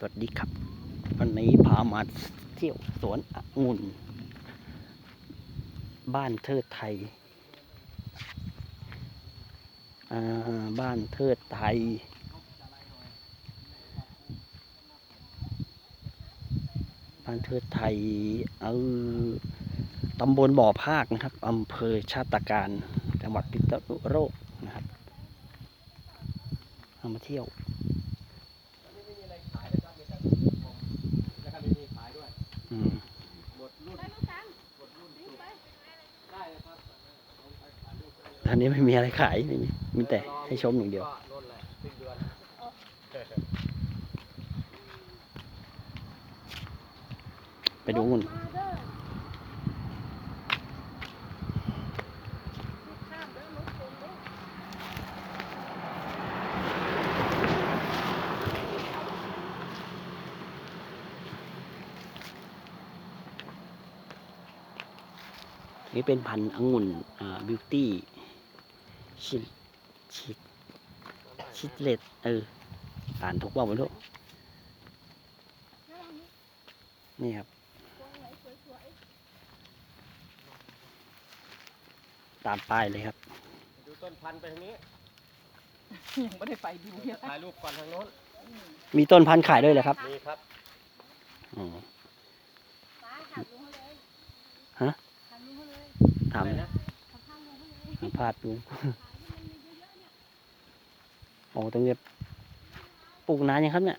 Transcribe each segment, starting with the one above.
สวัสดีครับ วันนี้พามาเที่ยวสวนองุ่น บ้านเทิดไทยอ่าบ้านเทิดไทย บ้านเทิดไทย เออตำบลบ่อภาคนะครับอำเภอชาติการ จังหวัดพิษณุโลกนะครับเอามาเที่ยว แล้วก็มีขายด้วย อืม หมดรุ่น ต อนนี้ไม่มีอะไรขายไม่มีมีแต่ให้ชมอย่างเดียว ไปดูองุ่นนี่เป็นพันธุ์องุ่นอ่าบิวตี้ ชิชิชิเลตเอออ่านถูกเปล่าไม่รู้นี่ครับ ตามป้ายเลยครับ ดูต้นพันธุ์ไปทางนี้ยังไม่ได้ไปดูเนี่ยถ่ายรูปก่อนทางโน้นมีต้นพันธุ์ขายด้วยเหรอครับมีครับอ๋อฮะถามอะไรเลย นะสัมภาษณ์ดูโอ้ตรงนี้ปลูกนานยังครับเนี่ย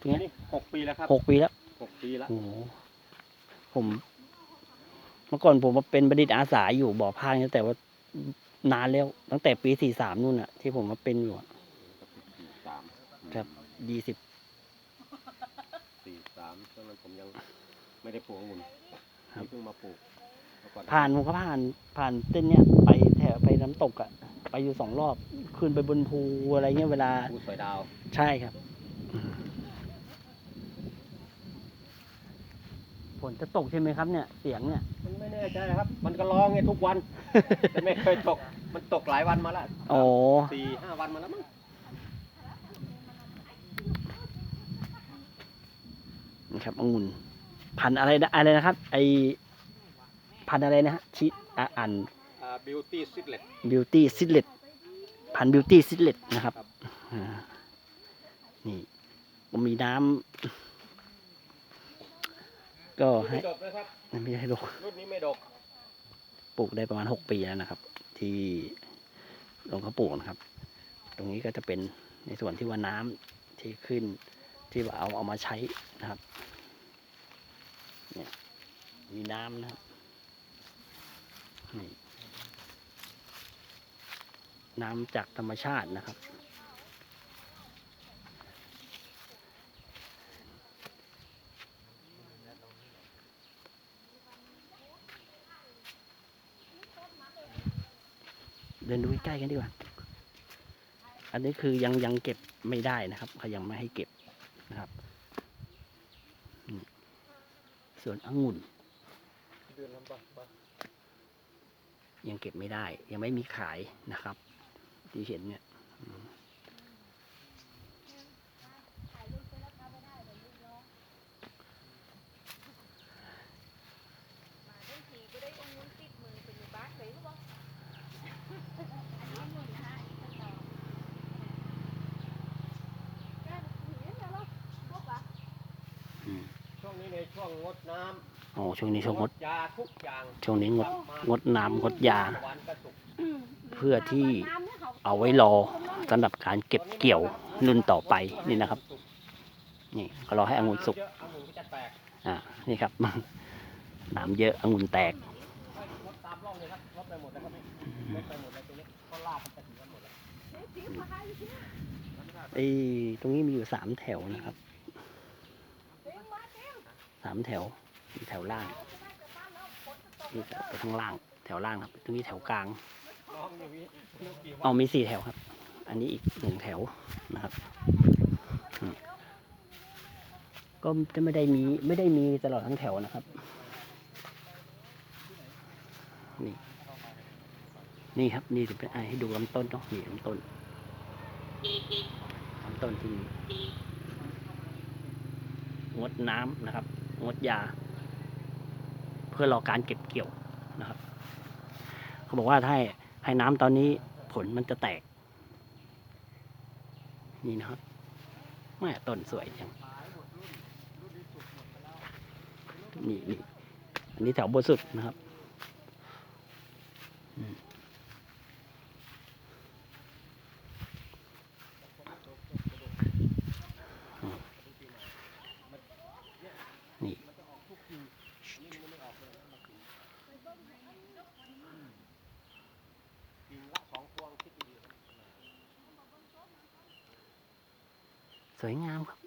ตรงเนี้ยนี่หกปีแล้วครับหกปีแล้วหกปีแล้วโอ้โหผม เมื่อก่อนผมมาเป็นบัณฑิตอาสาอยู่บ่อพางเนี่ยแต่ว่านานแล้ว ตั้งแต่ปีสี่สามนู่นอะที่ผมมาเป็นอยู่อะสี่สามครับยี่สิบสี่สามตอนนั้นผมยังไม่ได้ปลูกองุ่นครับนี่เพิ่งมาปลูกเมื่อก่อ ผ่านผมก็ผ่านผ่านเส้นเนี้ยไปแถวไปน้ำตกอะไปอยู่สองรอบขึ้นไปบนภูอะไรเงี้ยเวลาปลูกสอยดาว ใช่ครับฝนจะตกใช่ไหมครับเนี่ยเสียงเนี่ยมันไม่แน่ใจครับ มันก็ร้องไงทุกวันแต่ไม่เคยตก มันตกหลายวันมาแล้วโอ้สี่ห้าวันมาแล้วมั้งนี่ครับองุ่นพันธุ์อะไรนะอะไรนะครับ ไอ พันธุ์อะไรนะฮะชิอะอ่านบิวตี้ซิดเล็ตบิวตี้ซิลเลตพันบิวตี้ซิลเลตนะครับครับอ่านี่ก็มีน้ำก็ให้ไม่ดกนะครับไม่ให้ลกรุ่นนี้ไม่ดกปลูกได้ประมาณหกปีแล้วนะครับ ที่ลงเขาปลูกนะครับ ตรงนี้ก็จะเป็นในส่วนที่ว่าน้ำที่ขึ้นที่ว่าเอาเอามาใช้นะครับเนี่ยมีน้ำนะครับ นี่น้ำจากธรรมชาตินะครับ เดินดูใกล้กันดีกว่า อันนี้คือยังยังเก็บไม่ได้นะครับเขายังไม่ให้เก็บนะครับส่วนองุ่นเดือนลำบาก ยังเก็บไม่ได้ ยังไม่มีขายนะครับ ที่เห็นเนี่ยอืมอืมช่วงนี้ในช่วงงดน้ำ โอ้ช่วงนี้ช่วงงดยาทุกอย่างช่วงนี้งดงดน้ำงดยา หวานกระสุกเพื่อที่เอาไว้รอสำหรับการเก็บเกี่ยวรุ่นต่อไปนี่นะครับ นี่ก็รอให้องุ่นสุกเยอะองุ่นก็จะแตกอ่านี่ครับ น้ำเยอะองุ่นแตกให้รถตามร่องเลยครับรถไปหมดแล้วครับนี่รถไปหมดแล้วตรงนี้ก็ลากมันไปถึงกันหมดแล้วไอ้ตรงนี้มีอยู่สามแถวนะครับสามแถว มีแถวล่างมีแถวไปข้างล่าง แถวล่างครับ ตรงนี้แถวกลางเอามีสี่แถวครับ อันนี้อีกหนึ่งแถวนะครับก็จะไม่ได้มีไม่ได้มีตลอดทั้งแถวนะครับ นี่ นี่ครับ นี่จะเป็นไอให้ดูลำต้นเนาะนี่ลำต้นลำต้นที่งดน้ำนะครับ งดยา เพื่อรอการเก็บเกี่ยวนะครับ เขาบอกว่าถ้าให้ให้น้ำตอนนี้ผลมันจะแตก นี่นะครับแม่ต้นสวยจังนี่นี่อันนี้แถวบนสุดนะครับอืมอืมนี่ กิ่งละ สวยงามครับ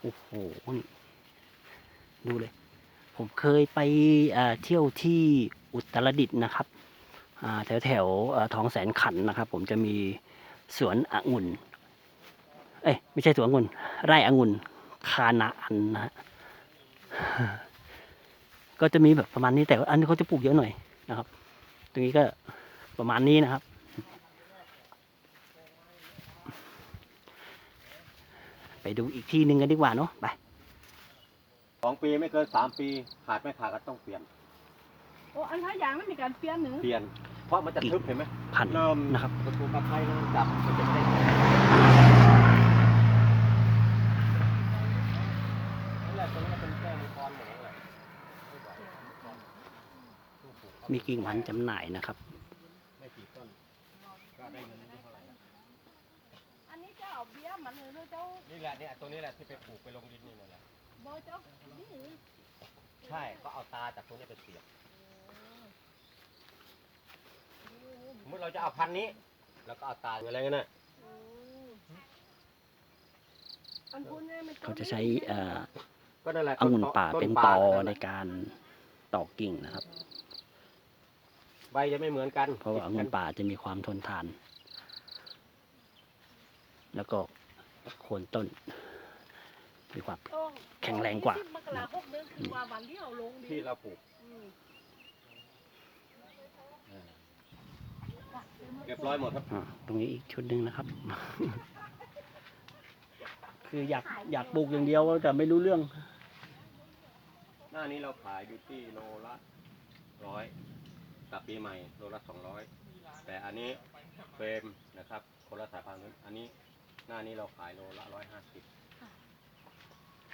โอ้โห นี่ ดูเลย ผมเคยไปเที่ยวที่อุตรดิตถ์นะครับแถวแถวๆเอ่อทองแสนขันนะครับ ผมจะมีสวนองุ่น เอ้ย ไม่ใช่สวนองุ่น ไร่องุ่น คานาอันนะฮะ ก็จะมีแบบประมาณนี้แต่ว่าอันนี้เขาจะปลูกเยอะหน่อยนะครับ ตรงนี้ก็ประมาณนี้นะครับ ไปดูอีกที่หนึ่งกันดีกว่าเนาะไปสองปีไม่เกินสามปีขาดไม่ขาดก็ต้องเปลี่ยนโอ้อันท้ายยางนั้นมีการเปลี่ยนหนึ่งเปลี่ยน เพราะมันจะทึบเห็นไหมพันเริ่มนะครับประตูตะไคร้เริ่มจับมันจะไม่ได้นั่นแหละตรงนี้เป็นแก้วมังกรหมดเลย มีกิ่งพันธุ์จำหน่ายนะครับ ไม่กี่ต้นก็ได้เงินไม่เท่าไหร่นะอันนี้เจ้าเอาเบี้ยมันเลยเจ้านี่แหละเนี่ยตัวนี้แหละที่ไปปลูกไปลงดินนี่นั่นแหละบอเจ้านี่ใช่ก็เอาตาจากตรงนี้ไปเสียบสมมติเราจะเอาพันธุ์นี้ แล้วก็เอาตาอะไรกันน่ะอันพูดเนี่ยมันเขาจะใช้เอ่อก็นั่นแหละองุ่นป่าต้เป็นตป่าอนั่นแหในละการต่อกิ่งนะครับ ใบจะไม่เหมือนกันเพราะว่าองุ่นป่าจะมีความทนทาน แล้วก็โคนต้น มีความ แข็งแรงกว่า มกราคมเดือนคือว่าวันที่เอาลงดิที่เราปลูกอืมเรียบร้อยหมดครับ อ่าตรงนี้อีกชุดหนึ่งนะครับ คืออยากอยากปลูกอย่างเดียวแต่ไม่รู้เรื่อง หน้านี้เราขายอยู่ที่โลละร้อยกับ ปีใหม่โลละสองร้อยแต่อันนี้เฟรมนะครับคนละสายพันธุ์อันนี้หน้านี้เราขายโลละร้อยห้าสิบ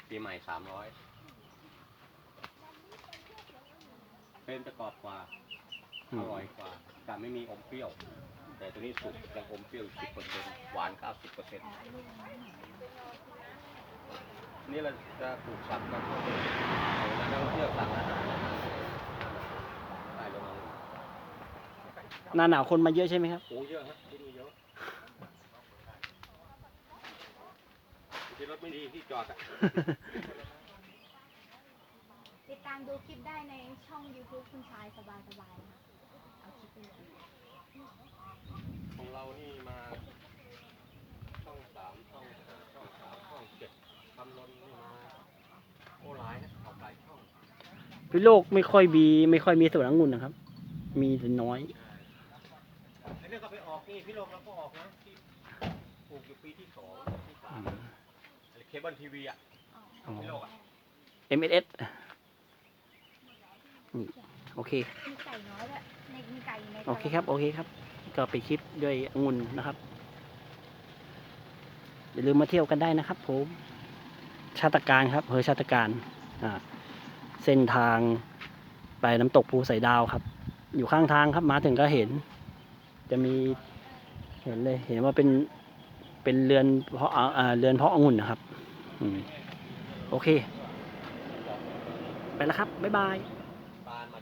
ปีใหม่สามร้อยเฟรมจะกรอบกว่าอืมอร่อยกว่าแต่ไม่มีอมเปรี้ยว แต่ตัวนี้สุกยังอมเปรี้ยวสิบเปอร์เซ็นต์หวานเก้าสิบเปอร์เซ็นต์นี่เราจะปลูกสับกันเอานักท่องเที่ยวสั่งอาหารได้ลงมา หน้าหนาวคนมาเยอะใช่ไหมครับโอ้เยอะฮะที่นี่เยอะที่รถไม่ดีที่จอดอะติดตามดูคลิปได้ในช่อง YouTube คุณชายสบายสบายนะคะเอาคลิปไปเลยของเรานี่มาช่องสามช่องห้าช่องสามช่องเจ็ดทำรนนี่มาโอ้หลายนะออกหลายช่อง พิโลกไม่ค่อยมีไม่ค่อยมีสวนองุ่นนะครับ มีแต่น้อย ไอ้เรื่องก็ไปออก นี่พี่โลกเราก็ออกนะที่ปลูกอยู่ปีที่สองที่สามอะไรเคเบิลทีวีอะอ๋อพี่โลกอะ MSS นี่โอเค มีไก่น้อยด้วยในมีไก่อยู่ในโอเคครับ โอเคครับ ก็ไปดคลิปด้วยองุ่นนะครับ อย่าลืมมาเที่ยวกันได้นะครับผม ชาติการครับอำเภอชาติการอ่าเส้นทางไปน้ำตกภูสายดาวครับ อยู่ข้างทางครับมาถึงก็เห็น จะมี เห็นเลยเห็นว่าเป็นเป็นเรือนเพาะอ่าเรือนเพาะองุ่นนะครับอโอเค ไปแล้วครับ บ๊ายบาย